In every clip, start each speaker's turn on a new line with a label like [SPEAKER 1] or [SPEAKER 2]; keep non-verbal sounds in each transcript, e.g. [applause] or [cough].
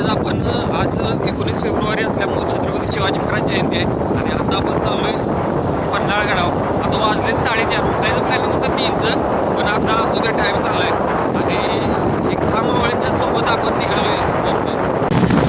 [SPEAKER 1] आज आपण आज एकोणीस फेब्रुवारी असल्यामुळे छत्रपती शिवाजी महाराज जयंती आहे आणि आता आपण चाललोय पन्हाळगडाव आता वाजले साडेचार उठायचं प्लॅनिंग होतं तीनचं पण आता सुद्धा टाईम झालाय आणि एक दहा मावळ्यांच्या सोबत आपण निघालोय वरती.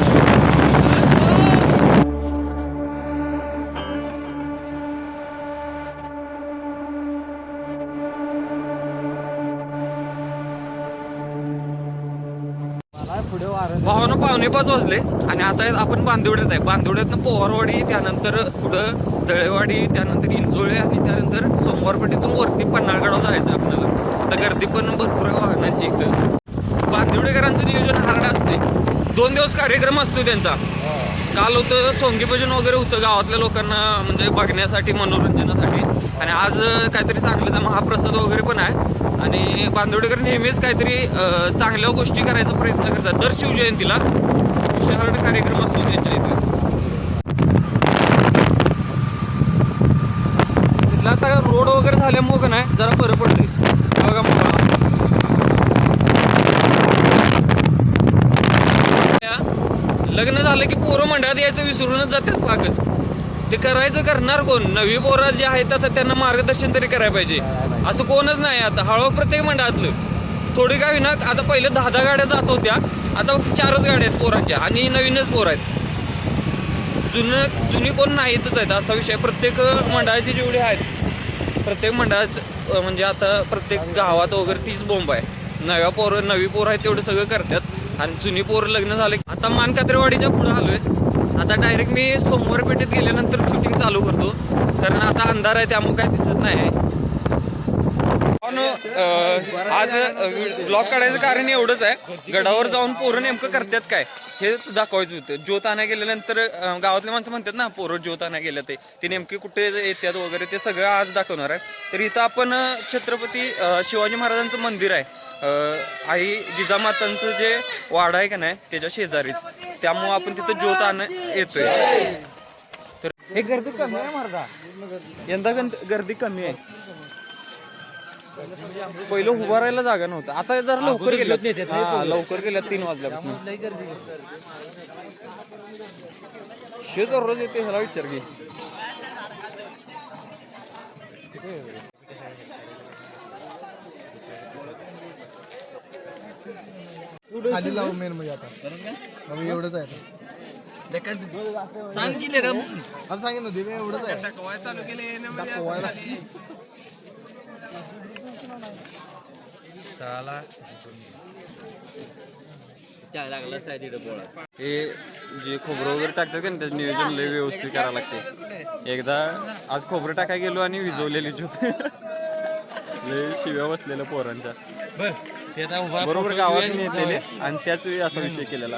[SPEAKER 1] साडेपाच पाच वाजले आणि आता आपण बांदिवड्यात आहे. बांदिवड्यातनं पोवारवाडी त्यानंतर पुढं दळेवाडी त्यानंतर इंचोळे आणि त्यानंतर सोमवारपेठेतून वरती पन्हाळगडावर जायचं आपल्याला. आता गर्दी पण भरपूर आहे वाहनांची इथं. बांदिवडेकरांचं नियोजन हार्ड असते. दोन दिवस कार्यक्रम असतो त्यांचा. काल होतं सोंगी भजन वगैरे होतं गावातल्या लोकांना म्हणजे बघण्यासाठी मनोरंजनासाठी. आणि आज काहीतरी चांगलं महाप्रसाद वगैरे पण आहे. आणि बांदिवडेकर नेहमीच काहीतरी चांगल्या गोष्टी करायचा प्रयत्न करतात. दर शिवजयंतीला शहर कार्यक्रम असतो त्यांच्या इथे. तिथला आता रोड वगैरे झाल्यामुळं नाही जरा बरं पडते बघा मोकळा. लग्न झालं की पोरं मंडळात यायचं विसरूनच जातात पाकच ते करायचं करणार कोण? नवी पोरं जे आहेत आता त्यांना मार्गदर्शन तरी करायला पाहिजे. असं कोणच नाही आता. हळूहळू प्रत्येक मंडळातलं. थोडी काय ना आता पहिले दहा दहा गाड्या जात होत्या. आता चारच गाड्या आहेत पोरांच्या आणि नवीनच पोर आहेत. जुनं जुनी कोण नाहीतच आहेत असा विषय प्रत्येक मंडळाची जेवढी आहेत प्रत्येक मंडळाचं म्हणजे आता प्रत्येक गावात वगैरे तीच बोंब आहे. नव्या पोरं नवी पोरं आहेत तेवढं सगळं करतात आणि जुनी पोरं लग्न झाले. आता मानकात्रेवाडीच्या पुढे आलोय. आता डायरेक्ट मी सोमवार पेठेत गेल्यानंतर शूटिंग चालू करतो. कारण आता अंधार आहे त्यामुळे काय दिसत नाही. मित्रांनो आज ब्लॉग काढायचं कारण एवढंच आहे. गडावर जाऊन पोरं नेमकं करतात काय? हे दाखवायचं होतं. ज्योत आणा गेल्यानंतर गावातले माणसं म्हणतात ना पोरं ज्योत आणा गेलं ते. ते नेमके कुठे येतात वगैरे ते सगळं आज दाखवणार आहे. तर इथं आपण छत्रपती शिवाजी महाराजांचं मंदिर आहे. आई जिजामातांचं जे वाडा आहे का नाही त्याच्या शेजारीच. त्यामुळं आपण तिथं ज्योत आण येतोय. तर हे गर्दी कमी आहे महाराजा यंदा गर्दी कमी आहे. पहिलं उभारायला जागा नव्हतं. आता जरा लवकर हा, लवकर गेल्यात तीन वाजल्यापासून. शे दररोज येते ह्याला विचार घे
[SPEAKER 2] खाली लावू मेन म्हणजे आता. मग एवढंच आहे ना दिवे एवढंच आहे.
[SPEAKER 1] हे जे खोबरं वगैरे टाकतात का ना त्याचं नियोजन लय व्यवस्थित करावं लागते. एकदा आज खोबरं टाकाय गेलो आणि विजवलेली झोप. लय शिव्या बसलेल्या पोरांच्या. बरोबर गावात नेलेले आणि त्याच वेळी असा विषय केलेला.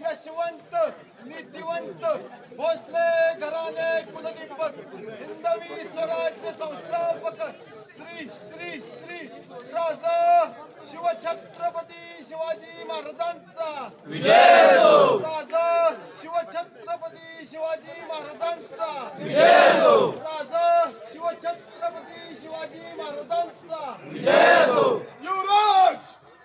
[SPEAKER 2] यशवंत नीतिवंत भोसले घराणे कुलदीपक हिंदवी स्वराज्य संस्थापक श्री श्री श्री राजा शिवछत्रपती शिवाजी महाराजांचा. राजा शिवछत्रपती शिवाजी महाराजांचा राजा शिवछत्रपती शिवाजी महाराजांचा युवराज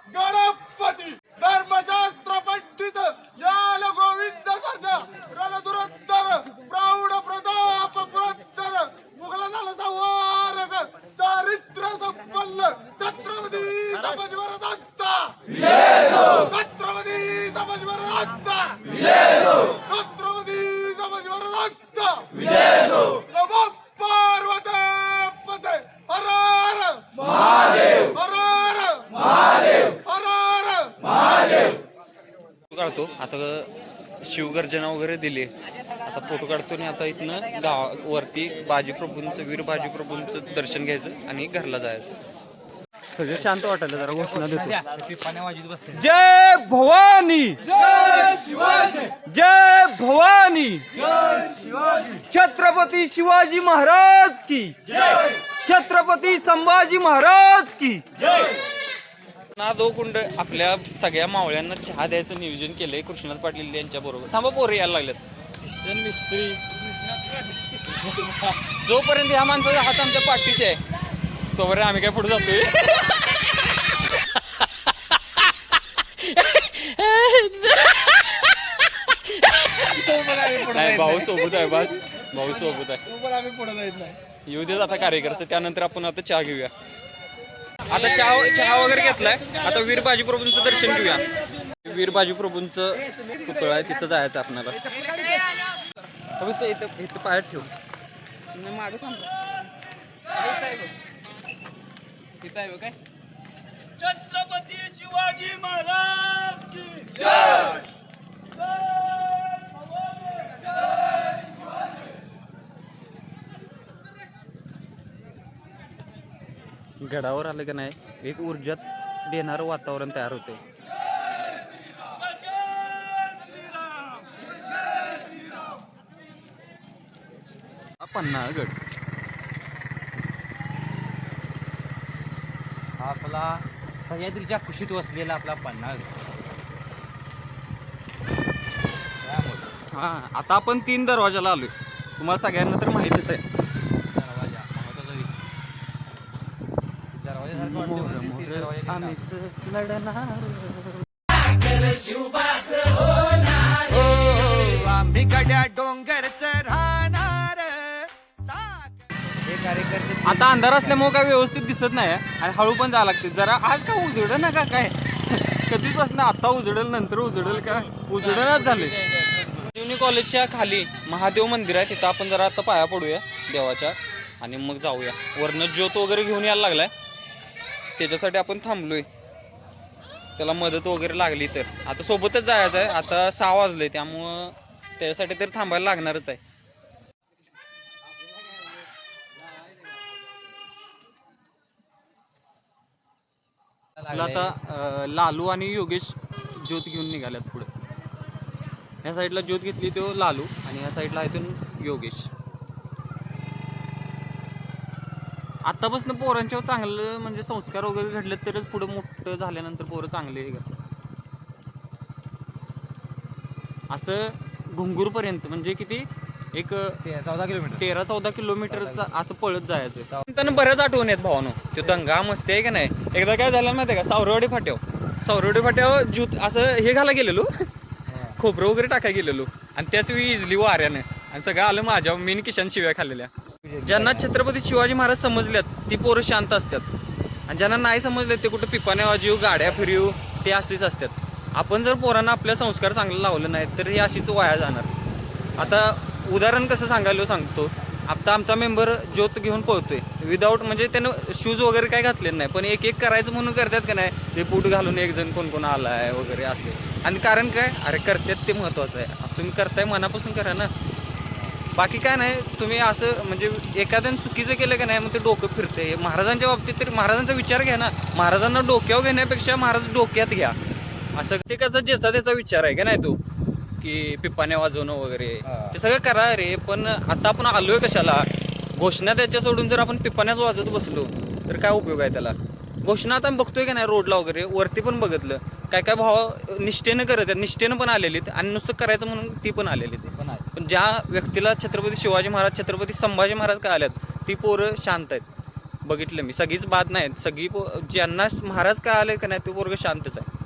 [SPEAKER 2] गणपती धर्मशास्त्र पंडित याल गोविंद सारख्या रणदुरंतर प्रौढ प्रताप पुरंदर मुघलांना संवारक चारित्र्य संपन्न छत्रपती संभाजी महाराजांचा छत्रपती संभाजी महाराजांचा छत्रपती संभाजी महाराजांचा नमो पार्वते पते हर हर महादेव हर हर महादेव हर हर
[SPEAKER 1] काढतो आता शिवगर्जना वगैरे दिली. आता फोटो काढतो आणि आता इथनं गाव वरती बाजीप्रभूंचं वीर बाजीप्रभूंचं दर्शन घ्यायचं आणि घरला जायचं. सगळं शांत वाटायला जरा घोषणा देतो. जय भवानी! जय भवानी! छत्रपती शिवाजी महाराज की! छत्रपती संभाजी महाराज की! नादो कुंड आपल्या सगळ्या मावळ्यांना चहा द्यायचं नियोजन केलंय. कृष्णात पाटील यांच्या बरोबर. थांबा पोरे यायला लागलेत किशन मिस्त्री. जोपर्यंत ह्या माणसाचा हात आमच्या पाठीशी आहे तोपर्यंत आम्ही काय पुढे जातोय? नाही भाऊ सोबत आहे बस. भाऊ सोबत आहे. येऊ देत आता कार्यकर्ते त्यानंतर आपण आता चहा घेऊया. आता चहा चहा वगैरे घेतलाय. आता वीर बाजी प्रभूंचं दर्शन घेऊया. वीर बाजी प्रभूंचं पुतळा आहे तिथं जायचं आपल्याला. इथं इथं इथं पायात ठेव. मागे थांब तिथं आहे काय? छत्रपती शिवाजी महाराज गडावर आलं का नाही एक ऊर्जा देणारं वातावरण तयार होते पन्हाळगड.
[SPEAKER 3] हा आपला सह्याद्रीच्या कुशीत वसलेला आपला पन्हाळगड.
[SPEAKER 1] हा आता आपण तीन दरवाजाला आलोय. तुम्हाला सगळ्यांना तर माहितीच आहे
[SPEAKER 3] दरवाजा महत्त्वाचा विषय दरवाजासारखं वाटतं
[SPEAKER 1] मोर
[SPEAKER 3] म्हणजे
[SPEAKER 1] आम्हीच लढणार.
[SPEAKER 2] आम्ही गड्या डोंगरच राहणार
[SPEAKER 3] हे
[SPEAKER 1] आता अंधार असल्यामुळे काय व्यवस्थित दिसत नाही आणि हळू पण जावं लागते. जरा आज का उजड ना का काय? [laughs] कधीपासून आता उजडल नंतर उजडल का? उजडणच झाले युनी कॉलेजच्या खाली महादेव मंदिर आहे. तिथं आपण जरा आता पाया पडूया देवाच्या. आणि मग जाऊया. वरनं ज्योत वगैरे घेऊन यायला लागलाय. त्याच्यासाठी आपण थांबलोय. त्याला मदत वगैरे लागली तर. आता सोबतच जायचं आहे. आता सहा वाजले त्यामुळं त्याच्यासाठी तर थांबायला लागणारच आहे. आता लालू आणि योगेश ज्योत घेऊन निघाल्यात पुढे. या साईडला ज्योत घेतली तो लालू आणि ह्या साईडला इथून योगेश. आतापासून पोरांच्यावर चांगलं म्हणजे संस्कार वगैरे घडले तरच पुढे मोठं झाल्यानंतर पोरं चांगले हे करतात. असं घुंगूरपर्यंत म्हणजे किती? एक
[SPEAKER 3] चौदा किलोमीटर.
[SPEAKER 1] तेरा चौदा किलोमीटर असं पळत जायचं. त्यांना बऱ्याच आठवण आहेत भावानो. तो दंगा मस्ती आहे का नाही? एकदा काय झालं माहिती आहे का? सावरवाडी फाट्याव सावरवाडी फाट्याव जूत असं हे घाला गेलेलो. खोबरं वगैरे टाकाय गेलेलो. आणि त्याच वेळी इजली वाऱ्यानं. आणि सगळं आलं माझ्या मीन किशन शिव्या खाल्लेल्या. ज्यांना छत्रपती शिवाजी महाराज समजल्यात ती पोरं शांत असतात. आणि ज्यांना नाही समजले ते कुठं पिपाने वाजू गाड्या फिरीव ते अशीच असतात. आपण जर पोरांना आपल्या संस्कार चांगलं लावलं नाही तर हे अशीच वाया जाणार. आता उदाहरण कसं सांगायला सांगतो? आता आमचा मेंबर ज्योत घेऊन पळतोय. विदाऊट म्हणजे त्यानं शूज वगैरे काय घातलेले नाही पण एक एक करायचं म्हणून करतात का नाही? ते बूट घालून एक जण कोण कोण आलाय वगैरे असे. आणि कारण काय? अरे करतात ते महत्वाचं आहे. तुम्ही करताय मनापासून करा ना. बाकी काय नाही तुम्ही असं म्हणजे एखाद्यानं चुकीचं केलं का नाही मग ते डोकं फिरते महाराजांच्या बाबतीत तर महाराजांचा विचार घ्या ना. महाराजांना डोक्यावर घेण्यापेक्षा महाराज डोक्यात घ्या. असं प्रत्येकाचा ज्याचा त्याचा विचार आहे का नाही तो? की पिपाने वाजवणं वगैरे. ते सगळं करा रे पण आता आपण आलोय कशाला? घोषणा त्याच्या सोडून जर आपण पिपाण्याच वाजवत बसलो तर काय उपयोग आहे त्याला? घोषणा आता बघतोय का नाही रोडला वगैरे वरती पण बघितलं. काय काय भाव निष्ठेनं करत आहेत निष्ठेनं पण आलेलीत आणि नुसतं करायचं म्हणून ती पण आलेली
[SPEAKER 3] पण आहे.
[SPEAKER 1] पण ज्या व्यक्तीला छत्रपती शिवाजी महाराज छत्रपती संभाजी महाराज काय आल्यात ती पोरं शांत आहेत. बघितलं मी. सगळीच बाद नाहीत सगळी पो ज्यांना महाराज काय आले का नाही ते पोरग शांतच आहे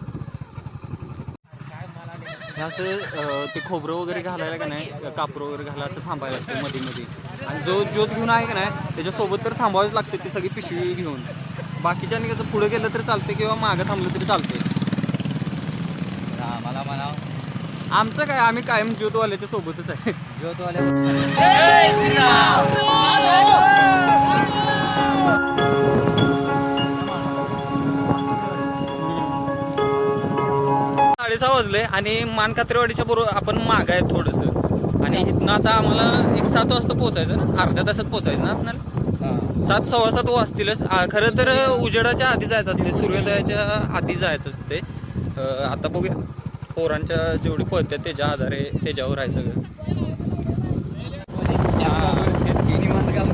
[SPEAKER 1] असं ते खोबरं वगैरे घालायला का नाही कापूर वगैरे घालायला असं थांबायला लागतं मध्ये मध्ये आणि जो ज्योत घेऊन आहे का नाही त्याच्यासोबत तर थांबावंच लागते ती सगळी पिशवी घेऊन. बाकीच्यांनी कसं पुढे गेलं तरी चालते किंवा मागं थांबलं तरी चालते
[SPEAKER 3] आम्हाला म्हणा
[SPEAKER 1] आमचं काय आम्ही कायम ज्योतवाल्याच्या सोबतच आहे.
[SPEAKER 3] ज्योतवाल्या
[SPEAKER 1] साडेसहा वाजले आणि मानकात्रेवाडीच्या बरोबर आपण माग आहे थोडंसं. आणि इथनं आता आम्हाला एक सात वाजता पोहोचायचं ना? अर्ध्या तासात पोहोचायचं ना आपल्याला? सात सव्वा सात वाजतीलच. आ, खरं तर उजेडाच्या आधी जायचं असते सूर्योदयाच्या आधी जायचं असते. अं, आता बघूया. पोरांच्या जेवढी पळतात त्याच्या आधारे त्याच्यावर आहे सगळं.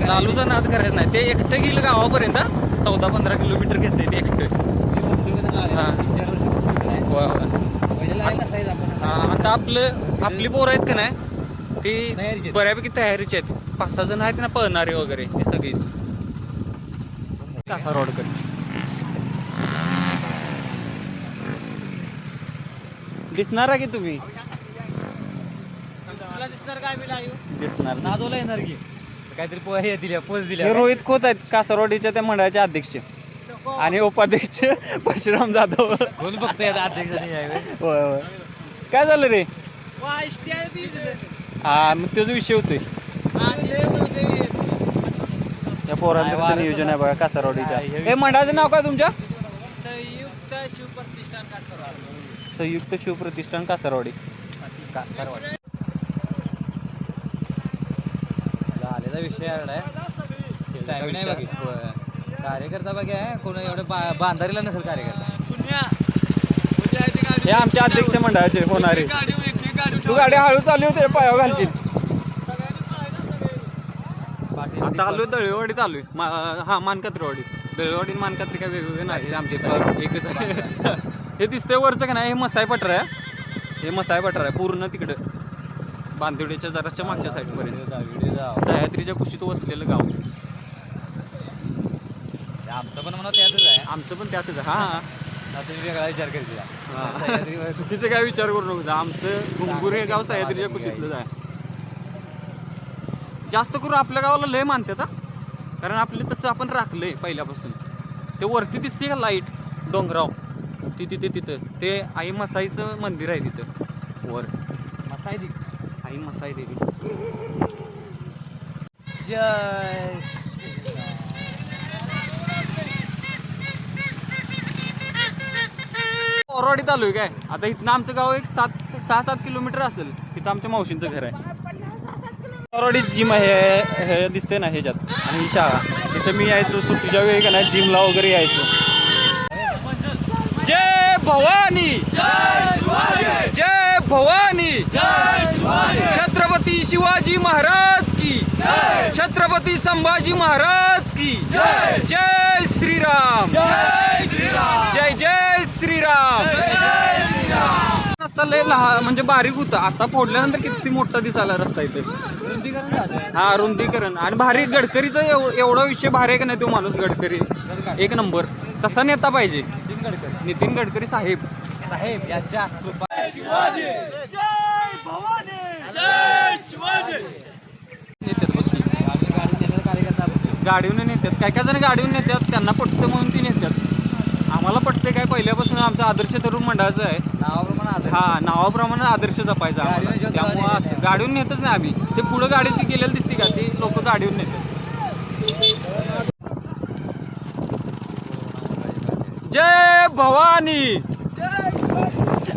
[SPEAKER 1] लालूचा नाद करायचा नाही ते एकटं गेलं गावापर्यंत. चौदा पंधरा किलोमीटर घेते ते एकटं हा. आता आपलं आपली पोरं आहेत का नाही ती. बऱ्यापैकी तयारीची आहेत पाच सहा जण आहेत ना पळणारे वगैरे ते सगळीच कासा रोडकडे दिसणार की तुम्ही?
[SPEAKER 3] दिसणार काय मी
[SPEAKER 1] दिसणार ना
[SPEAKER 3] नादोला येणार की. काहीतरी पो हे दिल्या पोच
[SPEAKER 1] हे
[SPEAKER 3] दिल्या
[SPEAKER 1] रोहित खोत आहेत कासारवाडीच्या त्या मंडळाचे अध्यक्ष. आणि उपाध्यक्ष परशुराम जाधव.
[SPEAKER 3] कोण बघतोय आता अध्यक्षाने यावेळी?
[SPEAKER 1] होय होय. काय झालं रे? हा मग तोच विषय होतोय. या पोरांचं कसं नियोजन आहे बघा कासारवाडीच्या. हे मंडळाचं नाव काय तुमच्या
[SPEAKER 3] संयुक्त शिवप्रतिष्ठान
[SPEAKER 1] संयुक्त शिवप्रतिष्ठान कासारवाडी.
[SPEAKER 3] आलेला विषय आहे नाही. कार्यकर्ता बघा कोण एवढं बांधारीला नसेल कार्यकर्ता.
[SPEAKER 1] हे आमच्या अध्यक्ष मंडळाचे होणारे. तू गाडी हळू चालू होते पायावर घालशील.
[SPEAKER 3] पाटील
[SPEAKER 1] आता आलोय दळेवाडीत आलोय मा- हा मानकात्रीवाडी. दळेवाडी मानकात्री काय वेगवेगळे नाही आमचे एकच आहे. [laughs] हे दिसतंय वरचं का नाही? हे मसाई पठार आहे. हे मसाई पठार आहे पूर्ण तिकडं. बांदिवड्याच्या जराच्या मागच्या साईड पर्यंत
[SPEAKER 3] व्हिडिओ जाव
[SPEAKER 1] सह्याद्रीच्या कुशीत वसलेलं गाव.
[SPEAKER 3] आमचं पण म्हणा त्यातच आहे.
[SPEAKER 1] आमचं पण त्यातच आहे. हा
[SPEAKER 3] आता वेगळा विचार
[SPEAKER 1] हा. चुकीचं काय विचार करू नको. आमचं घुंगुर हे गाव सह्याद्रीच्या कुशीतलंच आहे. जास्त करून आपल्या गावाला लय मानतात कारण आपले तसं आपण राखलंय पहिल्यापासून. ते वरती दिसते का लाइट? डोंगराव. ती तिथे तिथं. ते आई मसाईचं मंदिर आहे तिथं. वर.
[SPEAKER 3] मसाई दिक
[SPEAKER 1] आई मसाई देवी.
[SPEAKER 3] जय
[SPEAKER 1] औरवाडीत आलोय काय? आता इथनं आमचं गाव एक सात सहा सात किलोमीटर असेल. तिथं आमच्या मावशींचं घर आहे. औरवाडीत जिम आहे हे दिसते ना ह्याच्यात. आणि ही शाळा. तिथं मी यायचो सुट्टीच्या वेळी का नाही जिमला वगैरे यायचो. भवानी। जय भवानी। छत्रपती शिवाजी महाराज की। छत्रपती संभाजी महाराज की। जय श्रीराम। जय जय श्रीराम। रस्ता लय लहान म्हणजे बारीक होता. आता फोडल्यानंतर किती मोठा दिसायला रस्ता इथे. हा रुंदीकरण. आणि भारी गडकरीचा एव- एवढा विषय भारी आहे का नाही तो माणूस गडकरी. एक नंबर. तसा नेता पाहिजे. नितीन गडकरी साहेब.
[SPEAKER 3] साहेब याच्या कृपा
[SPEAKER 1] नेतात बघ की.
[SPEAKER 3] गाडी गाडी नेण्याचा कार्यकर्ता आपण.
[SPEAKER 1] गाडीवरून नेतात काय काय जण गाडीवरून नेतात त्यांना पटतं म्हणून ती नेतात आम्हाला पटते काय पहिल्यापासून आमचा आदर्श तरुण मंडळाचा आहे.
[SPEAKER 3] नावाप्रमाणे.
[SPEAKER 1] हा नावाप्रमाणे आदर्श जपायचा त्यामुळं
[SPEAKER 3] गाडी
[SPEAKER 1] असं
[SPEAKER 3] नेतात.
[SPEAKER 1] गाडीवरून नेतच नाही आम्ही. ते पुढं गाडी ती गेलेली दिसते का ती? लोक गाडीवरून नेतात. जय भवानी.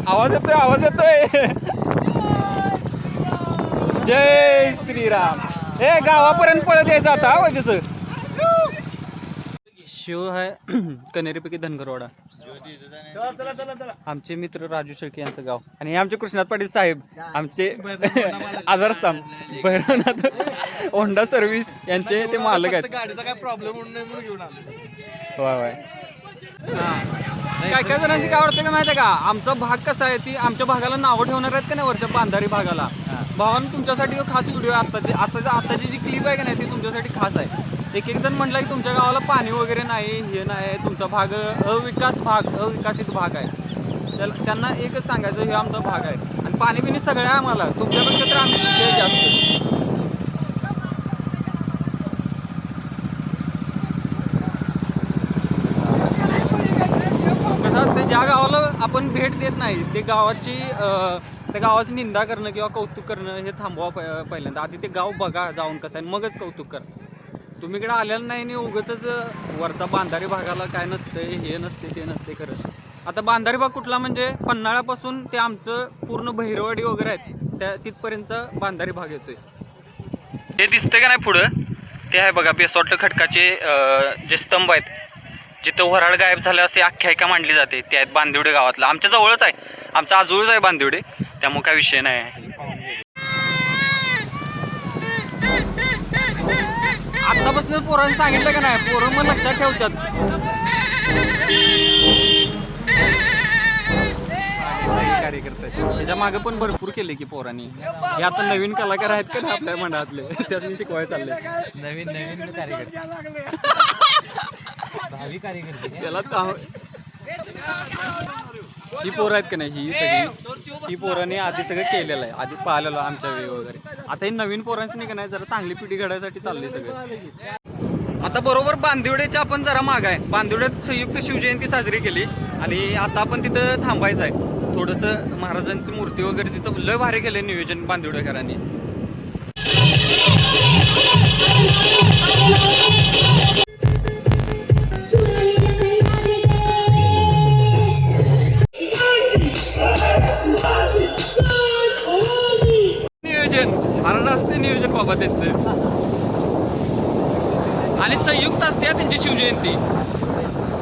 [SPEAKER 1] आवाज येतोय आवाज येतोय. जय श्रीराम. हे गावापर्यंत पळत यायचं आता होय तसं शिव आहे कनेरीपैकी धनगरवाडा. आमचे मित्र राजू शेळके यांचं गाव. आणि हे आमचे कृष्णात पाटील साहेब. आमचे आधारस्तंभ. भैरवनाथ होंडा सर्व्हिस यांचे ते मालक आहेत.
[SPEAKER 2] गाडीचा काय प्रॉब्लेम
[SPEAKER 1] होय होय. काय काय जणांची काय वाटतं का माहिती आहे का? आमचा भाग कसा आहे ती आमच्या भागाला नावं ठेवणार आहेत का नाही वरच्या बांधारी भागाला? भावानं तुमच्यासाठी खास व्हिडिओ आताची आताची आताची जी क्लिप आहे का नाही ती तुमच्यासाठी खास आहे. एक एक जण म्हटलं की तुमच्या गावाला पाणी वगैरे नाही हे नाही तुमचा भाग अविकास भाग अविकसित भाग आहे. त्याला त्यांना एकच सांगायचं हे आमचा भाग आहे. आणि पाणी बिणी सगळं आहे आम्हाला. तुमच्यापेक्षा तर आम्ही जास्त कसं असतं ज्या गावाला आपण भेट देत नाही. ते गावाची त्या गावाची निंदा करणं किंवा कौतुक करणं हे थांबवा प- पहिल्यांदा. आधी ते गाव बघा जाऊन कसं आहे मगच कौतुक करा. तुम्ही इकडे आलेलं नाही आणि उगतच वरचा बांधारी भागाला काय नसतंय हे नसते ते नसते खरं. आता बांधारी भाग कुठला म्हणजे पन्हाळ्यापासून ते आमचं पूर्ण भैरवाडी वगैरे आहेत त्या तिथपर्यंत बांधारी भाग येतोय. हे दिसतंय का नाही पुढं? ते आहे बघा बेसॉट खडकाचे जे स्तंभ आहेत जिथं वराड गायब झालं असे आख्यायिका मांडली जाते ते आहेत बांदिवडे गावातलं. आमच्या जवळच आहे. आमचा आजूळच आहे बांदिवडे. त्यामुळे काय विषय नाही आहे. आतापासून पोरांनी सांगितलं का नाही? पोरं मग लक्षात ठेवतात. त्याच्यामागे पण भरपूर केले की पोरांनी. हे आता नवीन कलाकार आहेत का ना आपल्या मंडळातले? त्यातून शिकवायला चालले.
[SPEAKER 3] नवीन नवीन कार्यकर्ते?
[SPEAKER 1] त्याला ही पोरं आहेत का नाही? ही सगळी. ही पोरांनी आधी सगळं केलेलं आहे. आधी पाहिलेलं आमच्या वेळी वगैरे. आता ही नवीन पोरांची नाही का नाही? जरा चांगली पिढी घडायसाठी चालली सगळं. आता बरोबर बांदिवड्याच्या आपण जरा माग आहे. बांदिवड्यात संयुक्त शिवजयंती साजरी केली. आणि आता आपण तिथं थांबायचं आहे. थोडंसं महाराजांची मूर्ती वगैरे तिथं लय भारी केलं नियोजन बांदिवडेकरांनी. नियोजन हरण असते नियोजन बाबा त्यांचं. आणि संयुक्त असते त्यांची शिवजयंती.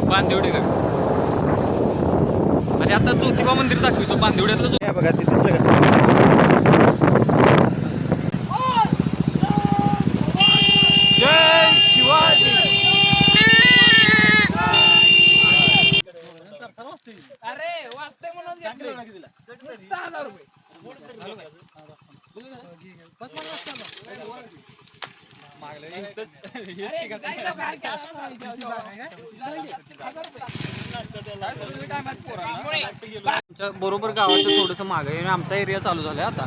[SPEAKER 1] बांदिवडेकर. आणि आता ज्योतिबा मंदिर दाखवतो बांदिवड्यातलं जो- बघा ते दिसलं का जय शिवाजी आमच्या बरोबर गावाचं थोडस माग आहे. आमचा एरिया चालू झालाय आता.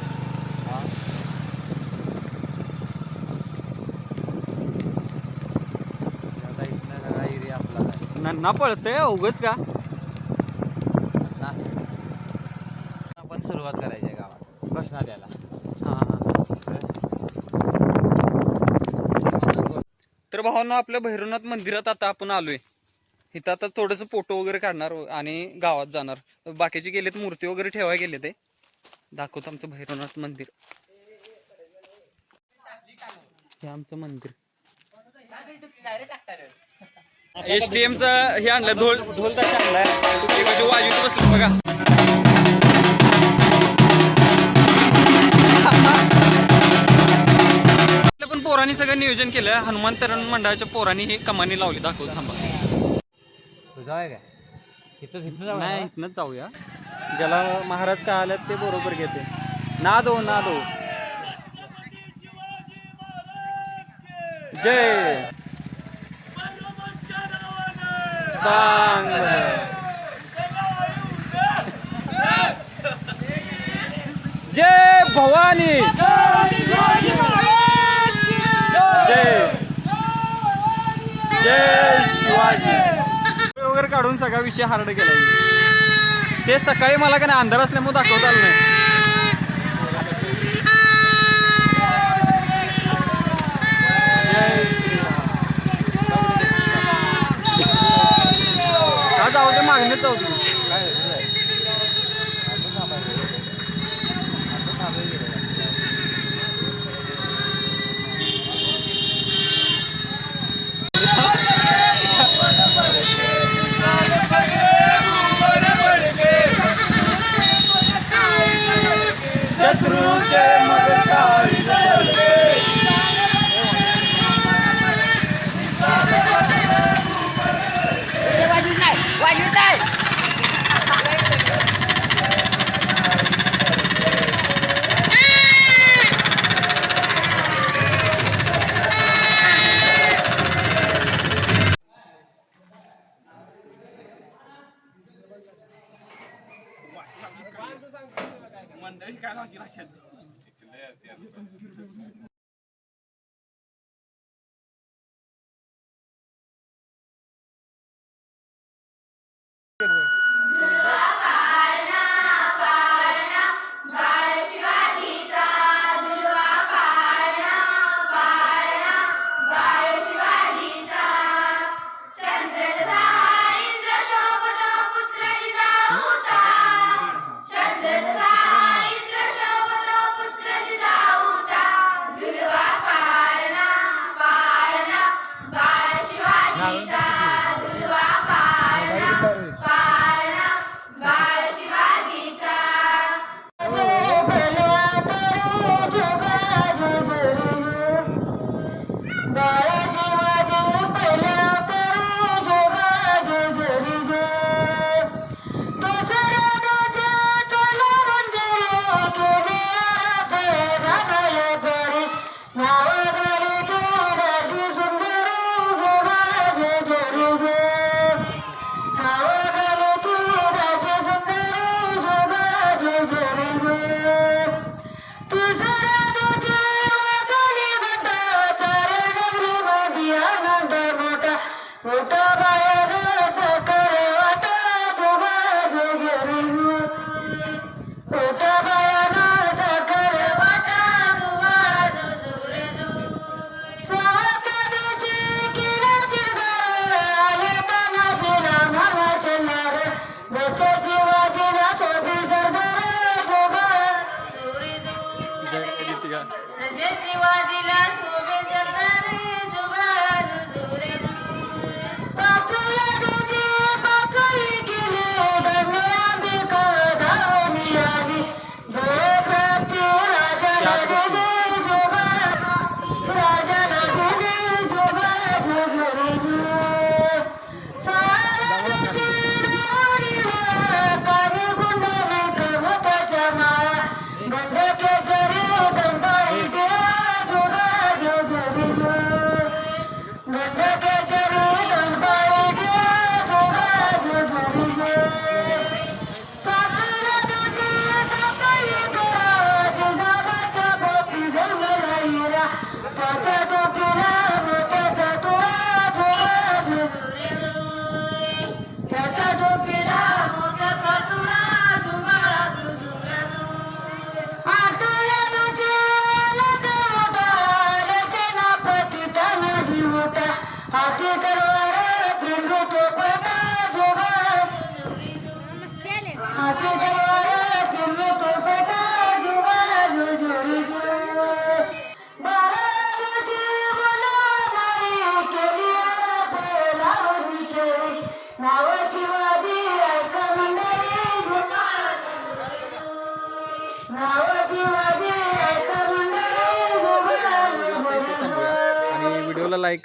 [SPEAKER 1] न- पळतंय उगच का?
[SPEAKER 3] आपण सुरुवात करायची आहे गावात. घोषणा द्यायला.
[SPEAKER 1] तर भावांनो आपल्या भैरवनाथ मंदिरात आता आपण आलोय. इथं आता थोडस फोटो वगैरे काढणार आणि गावात जाणार. बाकीचे गेलेत मूर्ती वगैरे ठेवाय गेले ते दाखवतो आमचं भैरवनाथ मंदिर. हे आमचं मंदिर. एस टी एमचा हे आणलं ढोल ढोल तशा आणलाय. वाजवीत बसले बघा. पण पोरांनी सगळं नियोजन केलं. हनुमान तरण मंडळाच्या पोरांनी हे कमानी लावली. दाखव थांबा.
[SPEAKER 3] काय? इथं इथं जाऊ
[SPEAKER 1] नाही इथनच जाऊया. ज्याला महाराज काय आल्यात ते बरोबर घेते. नाद हो नाद हो. जय. सांग. जय भवानी. जय. जय शिवाजी. वगैरे काढून सगळा विषय हार्ड केला ते सकाळी मला का नाही अंधार असल्यामुळे दाखवता आलं नाही. का जाऊ दे मागणीच जाऊ दे.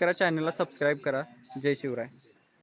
[SPEAKER 1] करा चॅनलला सबस्क्राईब करा. जय शिवराय.